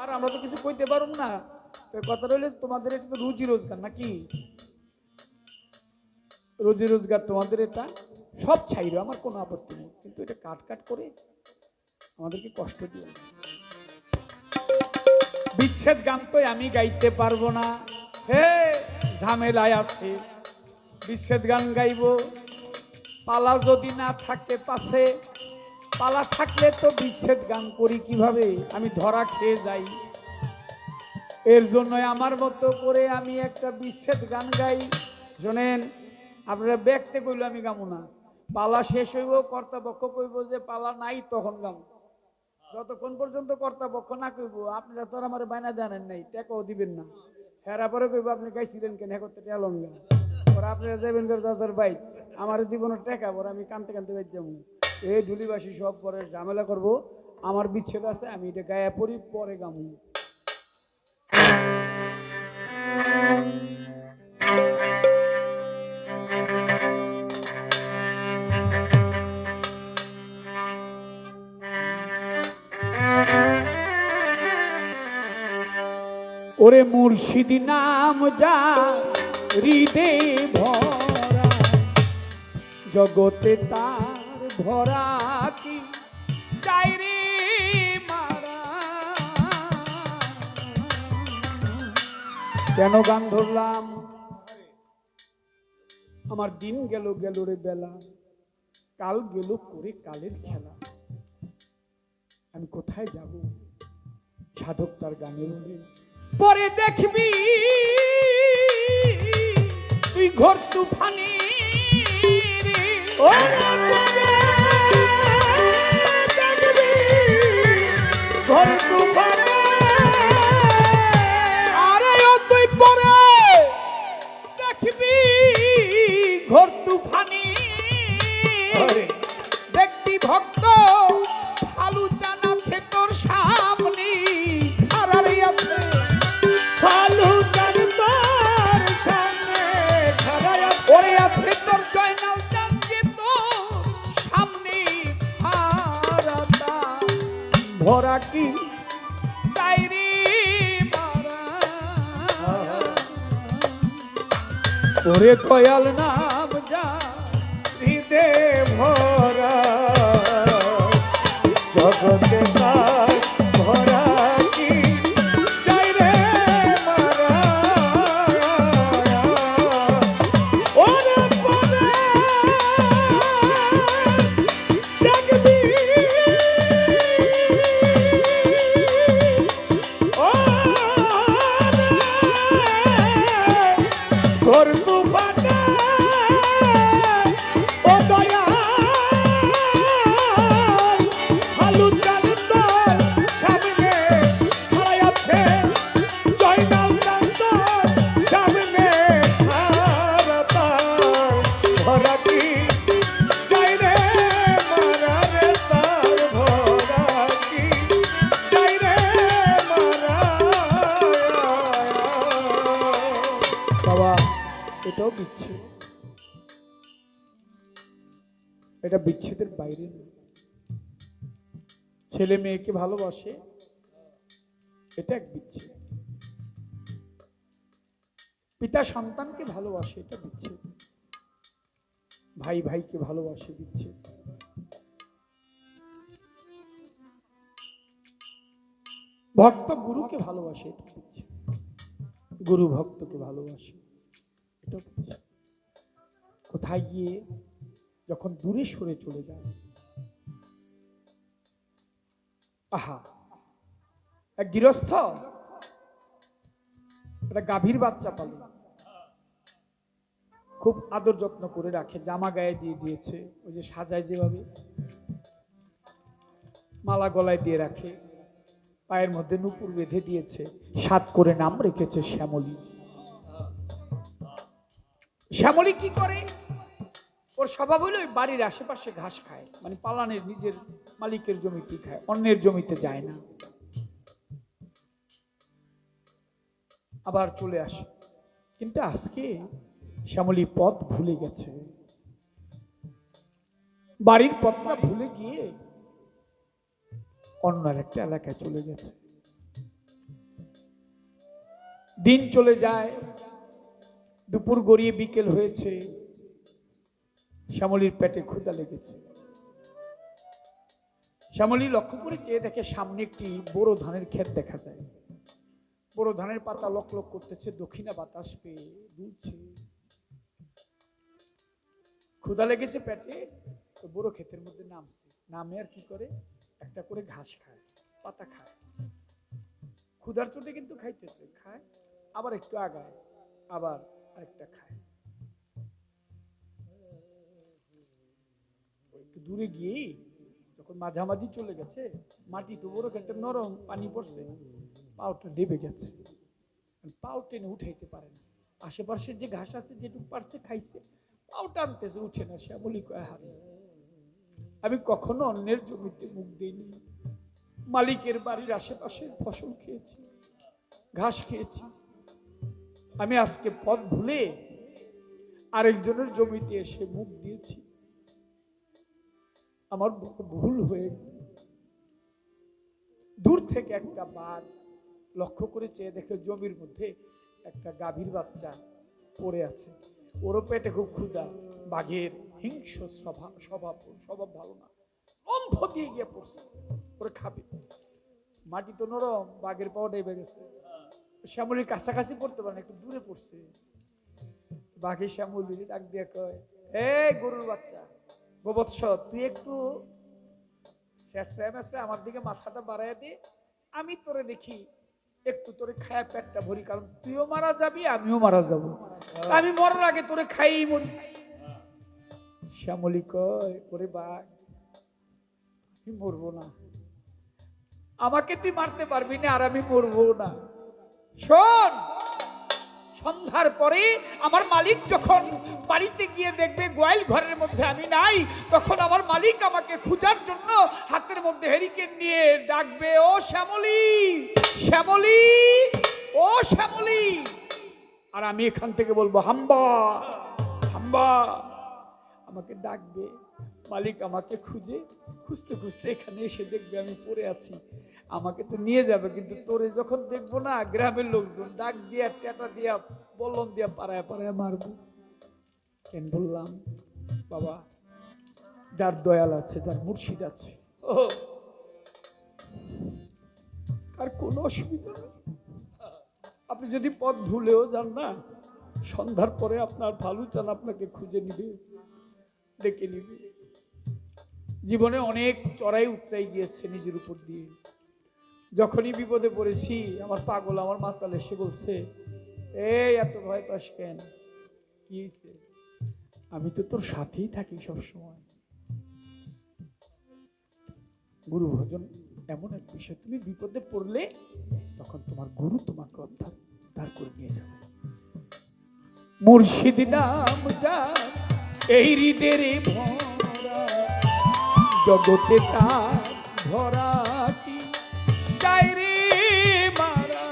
আর আমরা তো কিছু কইতে পারব না। কথা রইলে, তোমাদের এটা তো রুজি রোজগার নাকি? রুজি রোজগার তোমাদের এটা সব ছাইরো, আমার কোনো আপত্তি নেই। কিন্তু এটা কাট কাট করে আমাদেরকে কষ্ট দিও। বিচ্ছেদ গান তো আমি গাইতে পারব না। হে, ঝামেলায় আছে। বিচ্ছেদ গান গাইব। পালা যদি না থাকে পাশে পালা থাকলে তো বিচ্ছেদ গান করি কীভাবে? আমি ধরা খেয়ে যাই। এর জন্য আমার মতো করে আমি একটা বিচ্ছেদ গান গাই। শোনেন, আপনারা ব্যক্তে কইল আমি গামো না। পালা শেষ হইব কর্তাপক্ষ কইব যে পালা নাই, তখন গামু। যতক্ষণ পর্যন্ত কর্তাপক্ষ না কইব, আপনারা তো আর আমার বাইনা জানেন নাই, টেকাও দিবেন না। হেরা পরে কইব, আপনি গাইছিলেন কেন? হ্যাঁ করতে টেলন গা পরে আপনারা যাবেন করে চাচার ভাই, আমার জীবনের টেকা পরে আমি কানতে কানতে বাইর যাব এই ধুলিবাসী সব পরে ঝামেলা করব। আমার বিচ্ছেদ আছে, আমি এটা গায়ে পড়ি পরে গামু। ওরে মুর্শিদি নাম যা হৃদে ভরা। জগতে তার ভরা কি কেন গান ধরলাম? আমার দিন গেল গেল রে বেলা, কাল গেল করে কালের খেলা। আমি কোথায় যাব? সাধক তার গানে পরে দেখবি, তুই ঘর তুফানি ঘরে ভরা কি? তাই রে মারা ওরে কয়াল নাম যা। হৃদে ভরা। জগতে তার বাইরে ছেলে মেয়েকে ভালোবাসে, এটা এক বিচ্ছেদ পিতা সন্তানকে ভালোবাসে, এটা বিচ্ছেদ ভাই ভাইকে ভালোবাসে বিচ্ছেদ ভক্ত গুরুকে ভালোবাসে, এটা বিচ্ছেদ গুরু ভক্তকে ভালোবাসে এটা কোথায় গিয়ে যখন দূরে সরে চলে যায়। আহা! এক গৃহস্থ? একটা গাভীর বাচ্চা পাল। খুব আদর যত্ন করে রাখে, জামা গায়ে দিয়ে দিয়েছে, ওই যে সাজায় যেভাবে। মালা গলায় দিয়ে রাখে, পায়ের মধ্যে নুপুর বেঁধে দিয়েছে, সাত করে নাম রেখেছে শ্যামলী। শ্যামলী কি করে? ওর স্বভাব হলো বাড়ির আশেপাশে ঘাস খায় মানে পালানের নিজের মালিকের জমিতে খায়, অন্যের জমিতে যায় না। আবার চলে আসে। কিন্তু আজকে শ্যামলী পথ ভুলে গেছে। বাড়ির পথটা ভুলে গিয়ে অন্য একটা এলাকায় চলে গেছে। দিন চলে যায়, দুপুর গড়িয়ে বিকেল হয়েছে। শ্যামলির পেটে ক্ষুদা লেগেছে। শ্যামলী লক্ষ্য করে চেয়ে দেখে সামনে একটি বড় ধানের ক্ষেত দেখা যায়। বড় ধানের পাতা লক লক করতেছে, দক্ষিণা বাতাস পেয়ে দুলছে। ক্ষুধা লেগেছে পেটে, তো বড় ক্ষেতের মধ্যে নামছে। নামে আর কি করে? একটা করে ঘাস খায়, পাতা খায়। ক্ষুধার চোটে কিন্তু খাইতেছে, খায়, আবার একটু আগায়, আবার আরেকটা খায়। দূরে গিয়েই যখন মাঝামাঝি চলে গেছে, মাটি তো বড় একটা নরম পানি পড়ছে পাউটা ডেবে গেছে। পাও টেনে উঠাইতে পারে না। আশেপাশের যে ঘাস আছে, যেটুকু পারছে খাইছে পাও টানতেছে উঠে না। সে বলি হারে, আমি কখনো অন্যের জমিতে মুখ দিইনি। মালিকের বাড়ির আশেপাশে ফসল খেয়েছি, ঘাস খেয়েছি। আমি আজকে পথ ভুলে আরেকজনের জমিতে এসে মুখ দিয়েছি। আমার ভুল হয়ে দূর থেকে একটা বাঘ লক্ষ্য করে চেয়ে দেখে জমির মধ্যে একটা গাভীর বাচ্চা পড়ে আছে। ওরও পেটে খুব ক্ষুধা। বাঘের হিংস্র স্বভাব স্বভাব ভালো না। অম্ফ দিয়ে গিয়ে পড়ছে। ওরা খাবে। মাটি তো নরম, বাঘের পাও ডেবে গেছে। শ্যামলির কাছাকাছি পড়তে পারে না, একটু দূরে পড়ছে। বাঘে শ্যামলির ডাক দিয়ে কয় এ গরুর বাচ্চা গোবৎস তুই একটু আমার দিকে মাথাটা দে আমি তোরে দেখি একটু তোরে খায়া পেটটা ভরি কারণ তুইও মারা যাবি আমিও মারা যাব। আমি মরার আগে তোরে খাইই মরি। শ্যামলি কয় ওরে বাঘ আমি মরবো না। আমাকে তুই মারতে পারবি না আর আমি মরবো না। শোন সন্ধ্যার পরে আমার মালিক যখন বাড়িতে গিয়ে দেখবে গোয়াল ঘরের মধ্যে আমি নাই, তখন আমার মালিক আমাকে খুঁজার জন্য হাতের মধ্যে হেরিকেন নিয়ে ডাকবে, ও শ্যামলি শ্যামলি, ও শ্যামলি। আর আমি এখান থেকে বলব, হাম্বা হাম্বা। আমাকে ডাকবে, মালিক আমাকে খুঁজে, খুঁজতে খুঁজতে এখানে এসে দেখবে আমি পড়ে আছি। আমাকে তো নিয়ে যাবে, কিন্তু তোরে যখন দেখব না, গ্রামের লোকজন ডাক দিয়া, টেটা দিয়া বললম দিয়া পাড়ায় পাড়ায় মারবো। কেন বললাম, বাবা, যার দয়াল আছে, যার মুর্শিদ আছে আর কোনো অসুবিধা নেই। আপনি যদি পথ ভুলেও যান না, সন্ধ্যার পরে আপনার ভালো চান আপনাকে খুঁজে নিবে, ডেকে নিবে। জীবনে অনেক চড়াই উতরাই গিয়েছে নিজের উপর দিয়ে। যখনই বিপদে পড়েছি, আমার পাগল আমার মাতাল এসে বলছে, এই, এত ভয় পাস কেন? কি হয়েছে আমি তো তোর সাথেই থাকি সবসময়। গুরু ভজন এমন এক বিষয়, তুমি বিপদে পড়লে তখন তোমার গুরু তোমাকে উদ্ধার উদ্ধার করে নিয়ে যাবে। মুর্শিদ নাম যা এই হৃদের ভরা, জগতে তার ভরা কি যায় রে মারা।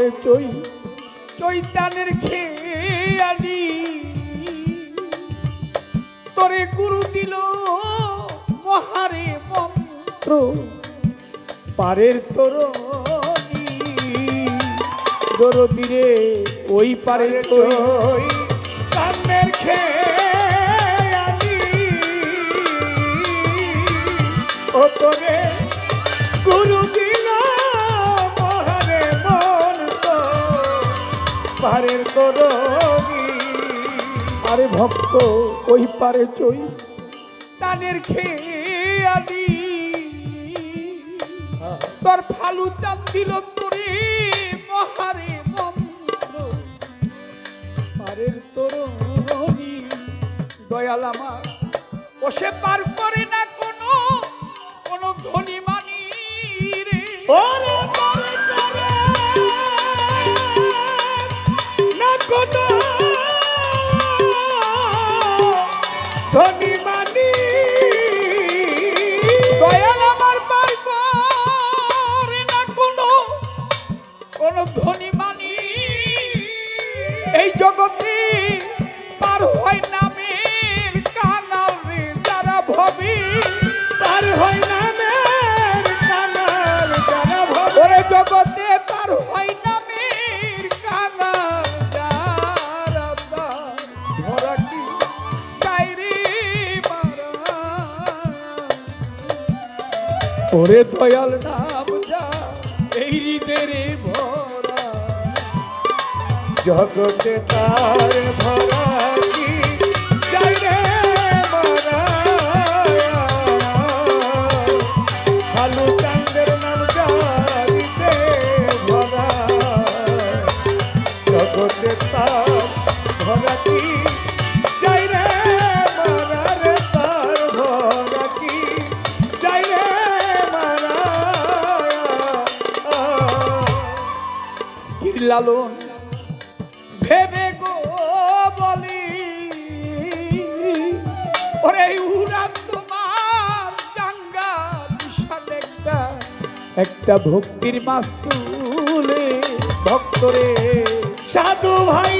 পারে চই চৈতানের খেয়ালি। তোরে গুরু দিল মহারে মন্ত্র পারের তরণী। দরদিরে ওই পারে চই কান্নের খেয়ালি। ও তোরে পারের তরণী। আরে ভক্ত ওই পারে চই। টানের খেয়ালি। তোর ফালু চান দিল তোরে মহারে মন্ত্র পারের তরুণী। দয়াল আমার ও সে পার করে না কোনো কোনো ধনী ধনী মানি এই জগতে পার হয় নামের কানাল রে যারা ভবি। পার হয় না মের কানাল যারা ভবে। ওরে জগতে পার হয় নামের কানাল যারা ধরা কি? মারা। ওরে দয়াল নাম যা এই ভরা জগতে তার ভরা কি? যাই রে মারা চান্দের নাম জারিতে ভরা। জগতে তার ভরা কি? যাই রে মারা রে তার ভরা কি? যাই রে মারা লালন? ওরে উড়ান তোমার জাঙ্গা বিশাল একটা একটা ভক্তির মাস তুলে ভক্তরে। সাধু ভাই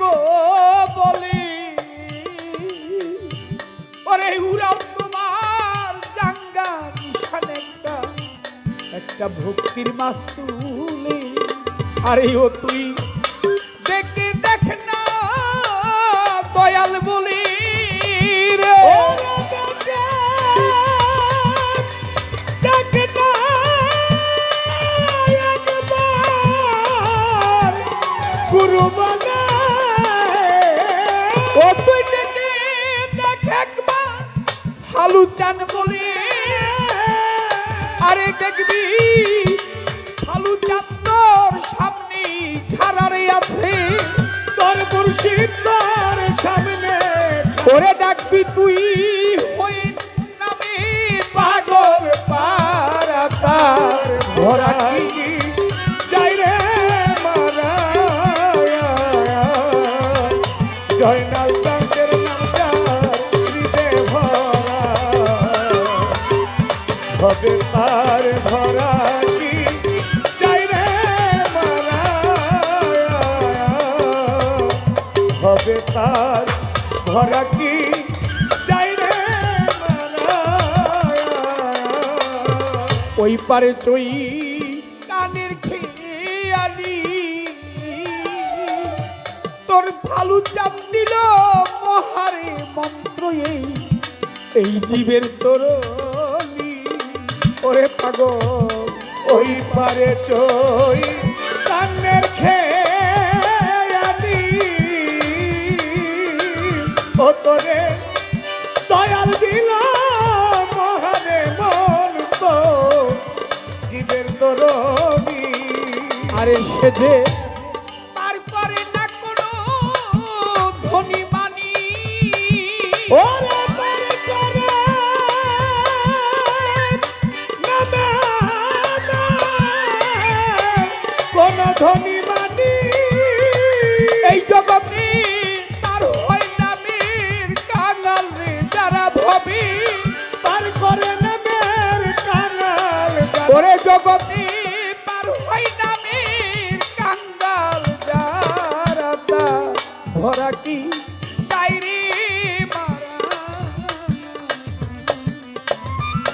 গো বলে। উড়াম তোমার জাঙ্গা নিশান একটা। একটা ভক্তির মাস আরে ও তুই দেখে দেখ না, দয়াল বলি। হালু চান বলে। আরে দেখবি কালু চান তোর সামনে খারারে আছে। তোর মুর্শিদ তোর সামনে ওরে ডাকবি তুই। হবে তার ভরা কি? মারা হবে তার ভরা কি? যাই মারা ওই পারে চই কানের খেয়ালি। তোর ভালু চাপ দিল মহারে মন্ত্র এই এই জীবের তরণী ওরে পাগল। ওই পারে চই কান্নের খেয়ালি। ও তোরে দয়াল দিল মহারে মন তো জীবের তরবি আরে সেজে তার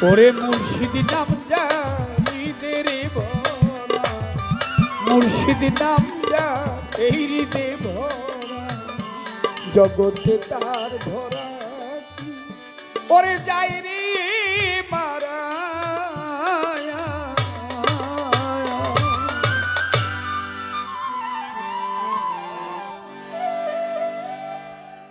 ওরে মুর্শিদি নাম জানি রে বলা মুর্শিদি নাম যা এই ভরা জগতে তার ভরা ওরে যাই রে